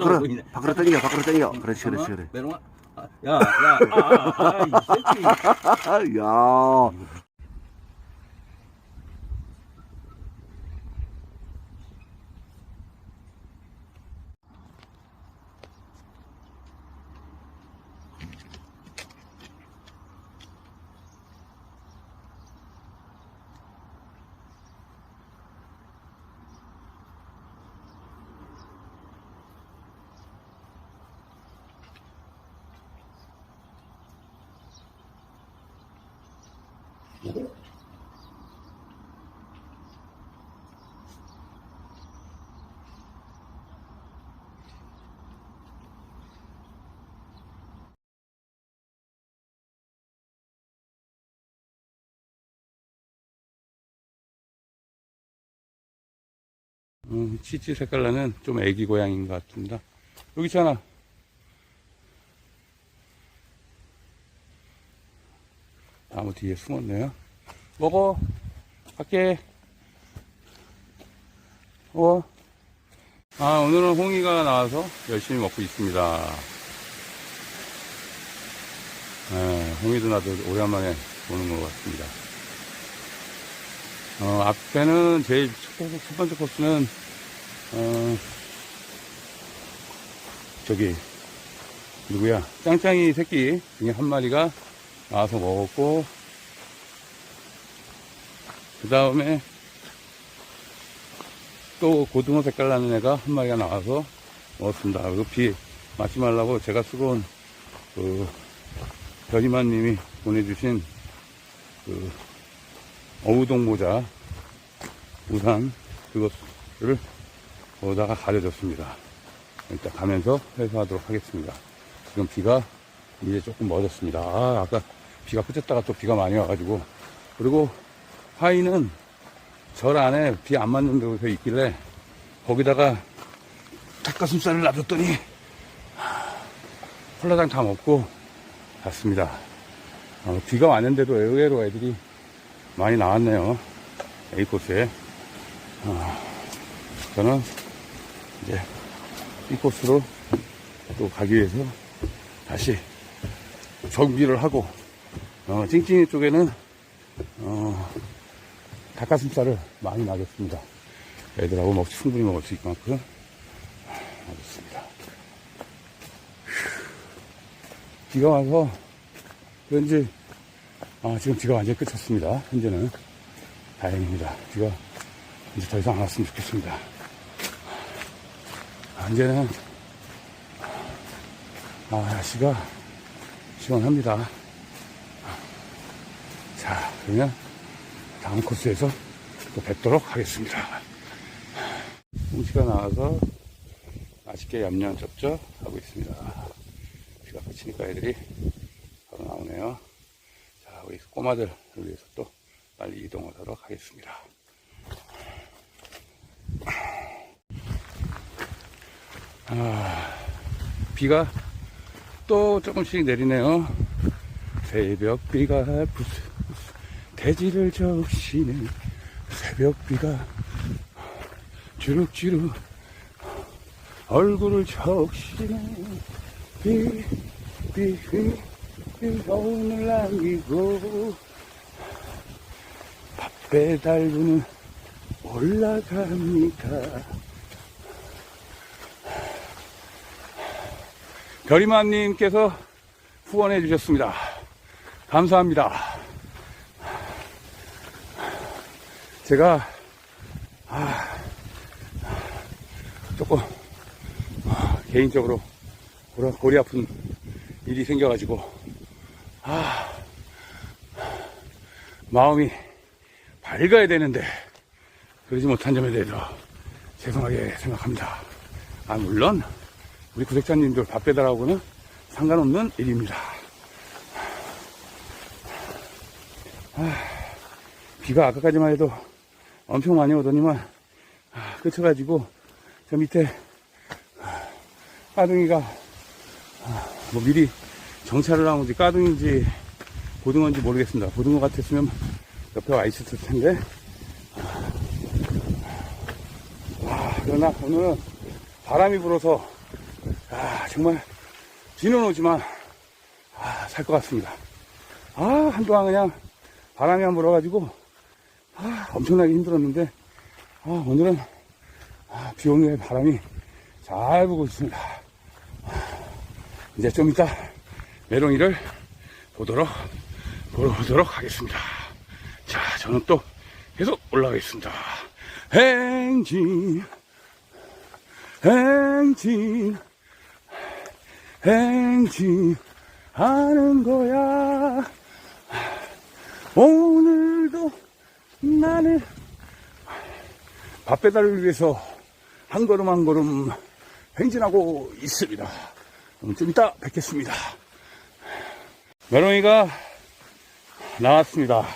밖으로, 보이네. 밖으로 당겨, 밖으로 당겨. 그렇지, 그렇지, 그래. 메롱아. 아, 야, 야, 아, 아, 아, 이 새끼. 야. 치치 색깔 나는 좀 애기 고양이인 것 같습니다. 여기 있잖아. 나무 뒤에 숨었네요. 먹어. 갈게. 어. 아, 오늘은 홍이가 나와서 열심히 먹고 있습니다. 네, 홍이도 나도 오랜만에 보는 것 같습니다. 어, 앞에는 제일 첫 번째 코스는, 어, 저기, 누구야? 짱짱이 새끼 중에 한 마리가 나와서 먹었고, 그 다음에 또 고등어 색깔 나는 애가 한 마리가 나와서 먹었습니다. 그리고 비 맞지 말라고 제가 쓰고 온, 그, 별이만 님이 보내주신, 그, 어우동 모자, 우산, 그것을 거기다가 가려줬습니다. 일단 가면서 회수하도록 하겠습니다. 지금 비가 이제 조금 멎었습니다. 아, 아까 비가 그쳤다가 또 비가 많이 와가지고. 그리고 화이는 절 안에 비 안 맞는 데서 있길래 거기다가 닭가슴살을 놔줬더니 콜라당 다 먹고 갔습니다. 어, 비가 왔는데도 의외로 애들이 많이 나왔네요. A코스에. 어, 저는 이제 B코스로 또 가기 위해서 다시 정비를 하고, 어, 찡찡이 쪽에는, 어, 닭가슴살을 많이 놔줬습니다. 애들하고 먹, 충분히 먹을 수 있을 만큼 놔줬습니다. 비가 와서 그런지 아, 지금 비가 완전히 끝쳤습니다. 현재는. 다행입니다. 비가 이제 더 이상 안 왔으면 좋겠습니다. 아, 이제는, 아, 날씨가 시원합니다. 자, 그러면 다음 코스에서 또 뵙도록 하겠습니다. 홍시가 나와서 맛있게 얌얌 쩝쩝 하고 있습니다. 비가 그치니까 애들이 바로 나오네요. 자, 우리 꼬마들을 위해서 또 빨리 이동하도록 하겠습니다. 아, 비가 또 조금씩 내리네요. 새벽 비가 부스 대지를 적시는 새벽 비가 주룩주룩 얼굴을 적시는 비, 비, 비, 비가 오늘 남기고 밥 배달부는 올라갑니다. 별이만님께서 후원해 주셨습니다. 감사합니다. 제가 아, 조금 아, 개인적으로 고리, 고리 아픈 일이 생겨가지고 아, 마음이 밝아야 되는데 그러지 못한 점에 대해서 죄송하게 생각합니다. 아 물론 우리 구독자님들 밥 배달하고는 상관없는 일입니다. 아, 비가 아까까지만 해도 엄청 많이 오더니만 아, 끝쳐가지고 저 밑에 아, 까둥이가 아, 뭐 미리 정찰을 한 건지 까둥인지 고등어인지 모르겠습니다. 고등어 같았으면 옆에 와 있었을 텐데 아, 그러나 오늘은 바람이 불어서 아, 정말 비는 오지만 아, 살 것 같습니다. 아, 한동안 그냥 바람이 안 불어가지고 아, 엄청나게 힘들었는데 아, 오늘은 아, 비 오는 바람이 잘 불고 있습니다. 아, 이제 좀 이따 메롱이를 보도록 보도록 하겠습니다. 자, 저는 또 계속 올라가겠습니다. 행진, 행진, 행진 하는 거야. 오늘도 나는 밥 배달을 위해서 한 걸음 한 걸음 행진하고 있습니다. 그럼 좀 이따 뵙겠습니다. 메롱이가 나왔습니다.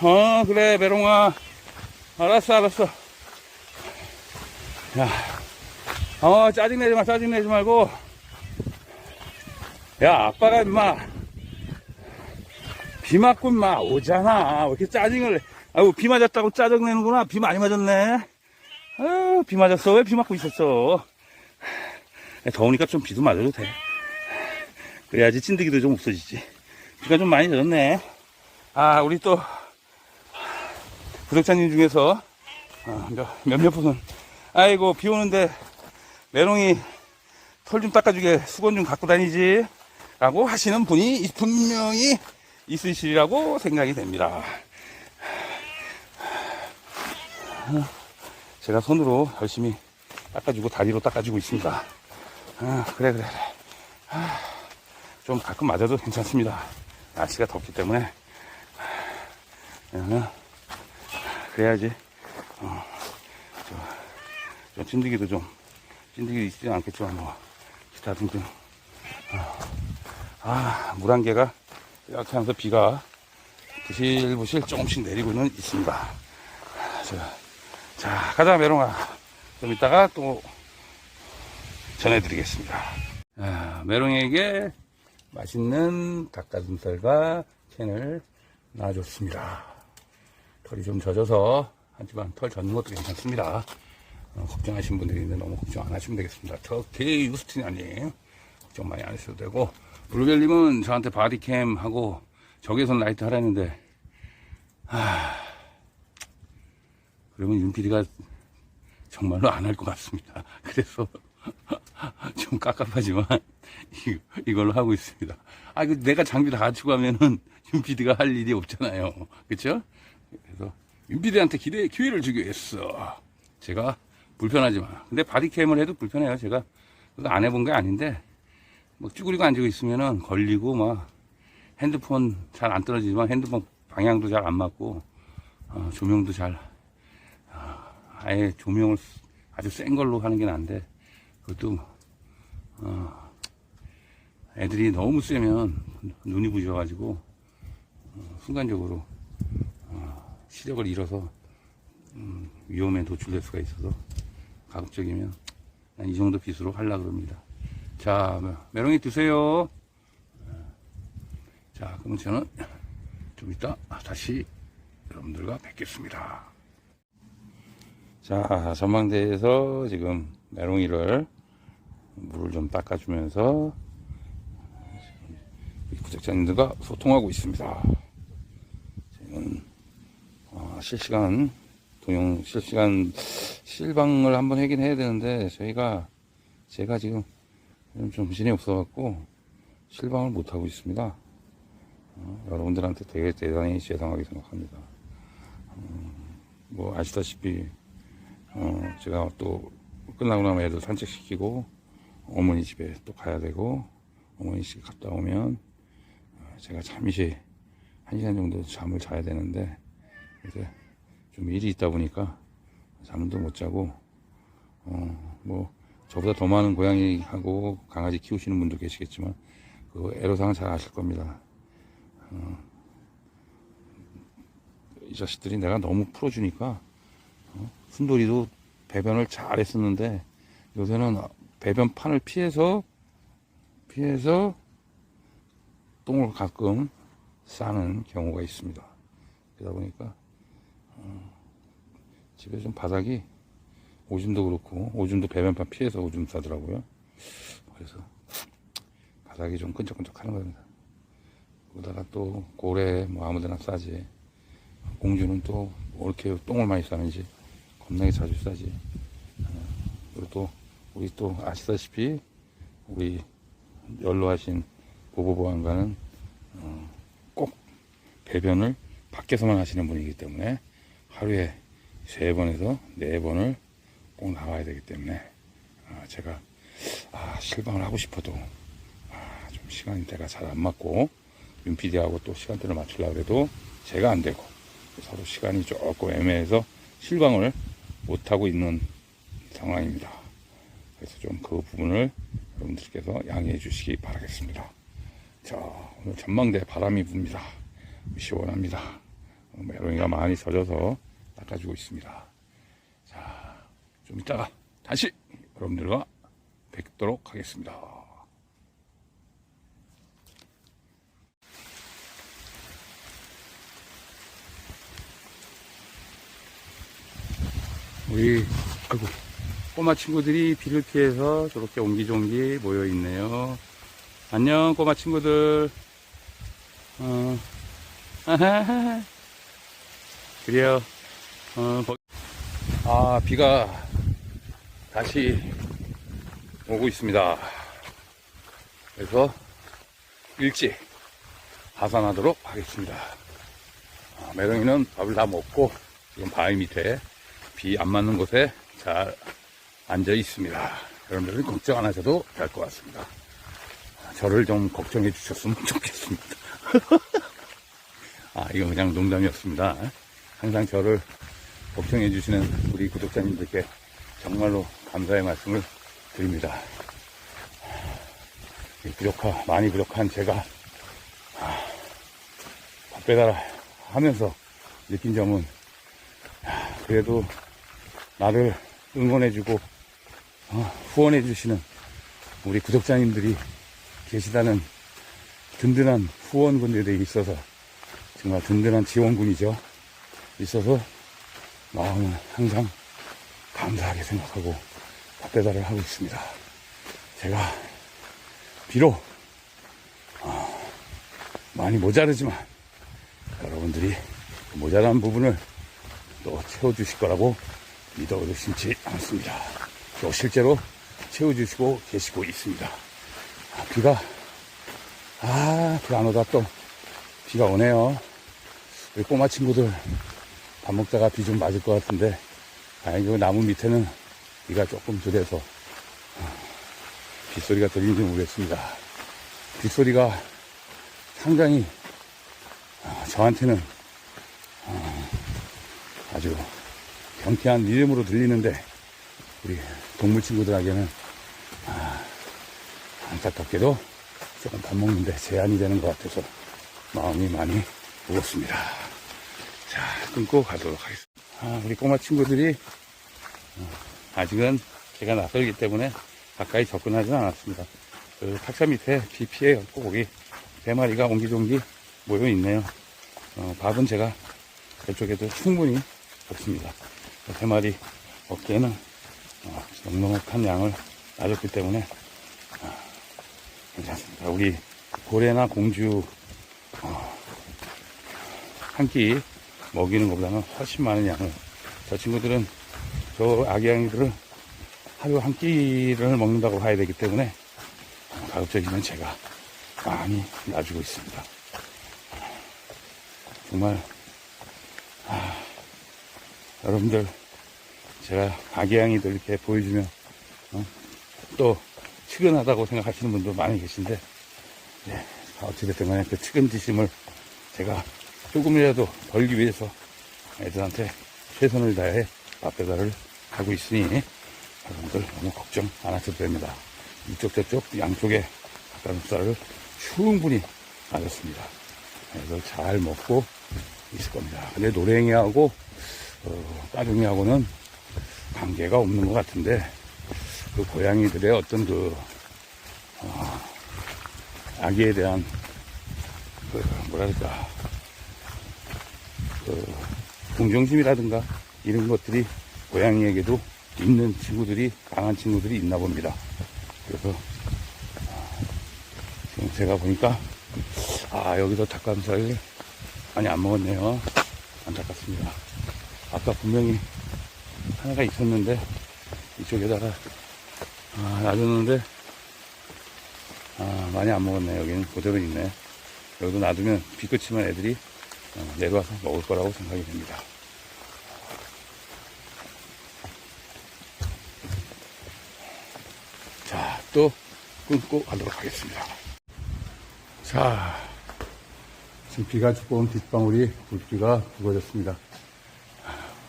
어, 그래, 메롱아. 알았어, 알았어. 야, 어, 짜증내지 마, 짜증내지 말고. 야, 아빠가 임마, 비 맞고 임마, 오잖아. 왜 이렇게 짜증을 내? 아이고, 비 맞았다고 짜증내는구나. 비 많이 맞았네. 아유, 비 맞았어. 왜 비 맞고 있었어? 더우니까 좀 비도 맞아도 돼. 그래야지 찐득이도 좀 없어지지. 비가 좀 많이 내렸네. 아, 우리 또, 구독자님 중에서, 아, 몇, 몇몇 분은, 아이고, 비 오는데, 메롱이 털 좀 닦아주게 수건 좀 갖고 다니지. 라고 하시는 분이 분명히 있으시리라고 생각이 됩니다. 제가 손으로 열심히 닦아주고 다리로 닦아주고 있습니다. 아, 그래, 그래. 아, 좀 가끔 맞아도 괜찮습니다. 날씨가 덥기 때문에. 아, 그래야지. 어, 저, 저 찐득이도 좀, 찐득이 있지는 않겠지만, 뭐, 기타 등등. 어, 아, 물 한 개가 이렇게 하면서 비가 부실부실 조금씩 내리고는 있습니다. 자, 자, 가자, 메롱아. 좀 이따가 또 전해드리겠습니다. 아, 메롱에게 맛있는 닭가슴살과 캔을 놔줬습니다. 털이 좀 젖어서 하지만 털 젖는 것도 괜찮습니다. 어, 걱정하시는 분들이 있는데 너무 걱정 안 하시면 되겠습니다. 특히 유스틴아님 걱정 많이 안 하셔도 되고 블루벨님은 저한테 바디캠 하고 적외선 라이트 하라는데 아 그러면 윤PD가 정말로 안 할 것 같습니다. 그래서 좀 깝깝하지만 이- 이걸로 하고 있습니다. 아, 이거 내가 장비 다 갖추고 하면은 윤PD가 할 일이 없잖아요. 그쵸? 그래서 윤PD한테 기대, 기회를 주기 위해서 제가 불편하지만 근데 바디캠을 해도 불편해요. 제가 안 해본 게 아닌데 뭐 쭈그리고 앉고 있으면은 걸리고 막 핸드폰 잘 안 떨어지지만 핸드폰 방향도 잘 안 맞고 어, 조명도 잘 아예 조명을 아주 센 걸로 하는 게 나은데 그것도 어, 애들이 너무 세면 눈이 부셔 가지고 어, 순간적으로 어, 시력을 잃어서 음, 위험에 노출될 수가 있어서 가급적이면 이 정도 빛으로 하려 그럽니다. 자, 메롱이 드세요. 자, 그러면 저는 좀 이따 다시 여러분들과 뵙겠습니다. 자, 전망대에서 지금 메롱이를 물을 좀 닦아주면서 구독자님들과 소통하고 있습니다. 지금 어, 실시간 동영 실시간 실방을 한번 하긴 해야 되는데 저희가 제가 지금 좀 정신이 없어갖고 실방을 못 하고 있습니다. 어, 여러분들한테 되게 대단히 죄송하게 생각합니다. 음, 뭐 아시다시피 어, 제가 또 끝나고 나면 애들 산책시키고 어머니 집에 또 가야 되고 어머니 집 갔다 오면 어, 제가 잠시 한 시간 정도 잠을 자야 되는데 이제 좀 일이 있다 보니까 잠도 못 자고 어, 뭐 저보다 더 많은 고양이하고 강아지 키우시는 분도 계시겠지만 그 애로사항 잘 아실 겁니다. 어, 이 자식들이 내가 너무 풀어주니까 순돌이도 배변을 잘 했었는데 요새는 배변판을 피해서 피해서 똥을 가끔 싸는 경우가 있습니다. 그러다 보니까 어, 집에 좀 바닥이 오줌도 그렇고 오줌도 배변판 피해서 오줌 싸더라고요. 그래서 바닥이 좀 끈적끈적 하는 겁니다. 거기다가 또 고래 뭐 아무데나 싸지. 공주는 또뭐 이렇게 똥을 많이 싸는지 겁나게 자주 싸지. 어, 그리고 또 우리 또 아시다시피 우리 연로하신 보보보안관은 어, 꼭 배변을 밖에서만 하시는 분이기 때문에 하루에 세 번에서 네 번을 꼭 나와야 되기 때문에 아, 제가 아, 실방을 하고 싶어도 아, 좀 시간대가 잘 안 맞고 윤 PD하고 또 시간대를 맞추려고 해도 제가 안 되고 서로 시간이 조금 애매해서 실방을 못하고 있는 상황입니다. 그래서 좀 그 부분을 여러분들께서 양해해 주시기 바라겠습니다. 자, 오늘 전망대 바람이 붑니다. 시원합니다. 어, 메롱이가 많이 젖어서 닦아주고 있습니다. 자, 좀 이따가 다시 여러분들과 뵙도록 하겠습니다. 우리, 아이고, 꼬마 친구들이 비를 피해서 저렇게 옹기종기 모여 있네요. 안녕, 꼬마 친구들. 어. 그래요. 어, 거- 아, 비가 다시 오고 있습니다. 그래서 일찍 하산하도록 하겠습니다. 아, 메롱이는 밥을 다 먹고 지금 바위 밑에 비 안 맞는 곳에 잘 앉아 있습니다. 여러분들은 걱정 안 하셔도 될 것 같습니다. 저를 좀 걱정해 주셨으면 좋겠습니다. 아, 이건 그냥 농담이었습니다. 항상 저를 걱정해 주시는 우리 구독자님들께 정말로 감사의 말씀을 드립니다. 이 부족하, 많이 부족한 제가 아, 밥 배달 하면서 느낀 점은 아, 그래도 나를 응원해주고 어, 후원해주시는 우리 구독자님들이 계시다는 든든한 후원군들이 있어서 정말 든든한 지원군이죠. 있어서 마음은 항상 감사하게 생각하고 밥 배달을 하고 있습니다. 제가 비록 어, 많이 모자르지만 여러분들이 그 모자란 부분을 또 채워주실 거라고 믿어 의심치 않습니다. 또 실제로 채워주시고 계시고 있습니다. 아, 비가 아, 비 안 오다 또 비가 오네요. 우리 꼬마 친구들 밥 먹다가 비 좀 맞을 것 같은데 다행히 그 나무 밑에는 비가 조금 덜해서 어, 빗소리가 들리는지 모르겠습니다. 빗소리가 상당히 어, 저한테는 어, 아주 경쾌한 리듬으로 들리는데 우리 동물 친구들에게는 아, 안타깝게도 조금 밥 먹는데 제한이 되는 것 같아서 마음이 많이 무겁습니다. 자, 끊고 가도록 하겠습니다. 아, 우리 꼬마 친구들이 어, 아직은 제가 낯설기 때문에 가까이 접근하지는 않았습니다. 그 탁자 밑에 비 피해갖고 거기 세 마리가 옹기종기 모여 있네요. 어, 밥은 제가 저쪽에도 충분히 없습니다. 세 마리 어깨에는 어, 넉넉한 양을 놔줬기 때문에 어, 괜찮습니다. 우리 고래나 공주 어, 한 끼 먹이는 것보다는 훨씬 많은 양을 저 친구들은 저 아기양이들을 하루 한 끼를 먹는다고 봐야 되기 때문에 어, 가급적이면 제가 많이 놔주고 있습니다. 정말 아, 여러분들 제가 아기양이들 이렇게 보여주면 어, 또 측은하다고 생각하시는 분도 많이 계신데 네, 어찌됐든 간에 그 측은지심을 제가 조금이라도 벌기 위해서 애들한테 최선을 다해 밥배달을 하고 있으니 여러분들 너무 걱정 안 하셔도 됩니다. 이쪽 저쪽 양쪽에 닭가슴살을 충분히 맞았습니다. 그래서 잘 먹고 있을 겁니다. 근데 노랭이하고 어, 까중이하고는 관계가 없는 것 같은데 그 고양이들의 어떤 그 어, 아기에 대한 그 뭐랄까 그 동정심이라든가 이런 것들이 고양이에게도 있는 친구들이 강한 친구들이 있나 봅니다. 그래서 지금 제가 보니까 아 여기도 닭가슴살 많이 안 먹었네요. 안타깝습니다. 아까 분명히 하나가 있었는데 이쪽에다가 아, 놔줬는데 아, 많이 안 먹었네. 여기는 그대로 있네. 여기도 놔두면 비 그치면 애들이 어, 내려와서 먹을 거라고 생각이 됩니다 자, 또 끊고 가도록 하겠습니다. 자, 지금 비가 온 빗방울이 물기가 굵어졌습니다.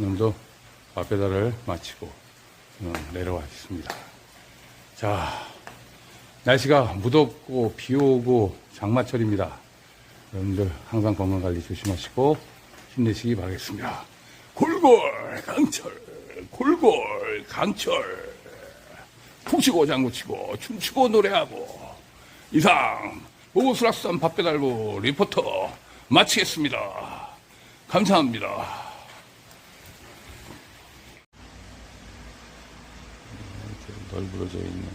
오늘도 밥배달을 마치고 어, 내려와 있습니다. 자, 날씨가 무덥고 비 오고 장마철입니다. 여러분들 항상 건강관리 조심하시고 힘내시기 바라겠습니다. 골골 강철, 골골 강철. 푹 쉬고 장구 치고 춤추고 노래하고 이상 오수락산 밥 배달부 리포터 마치겠습니다. 감사합니다. 널브러져 있는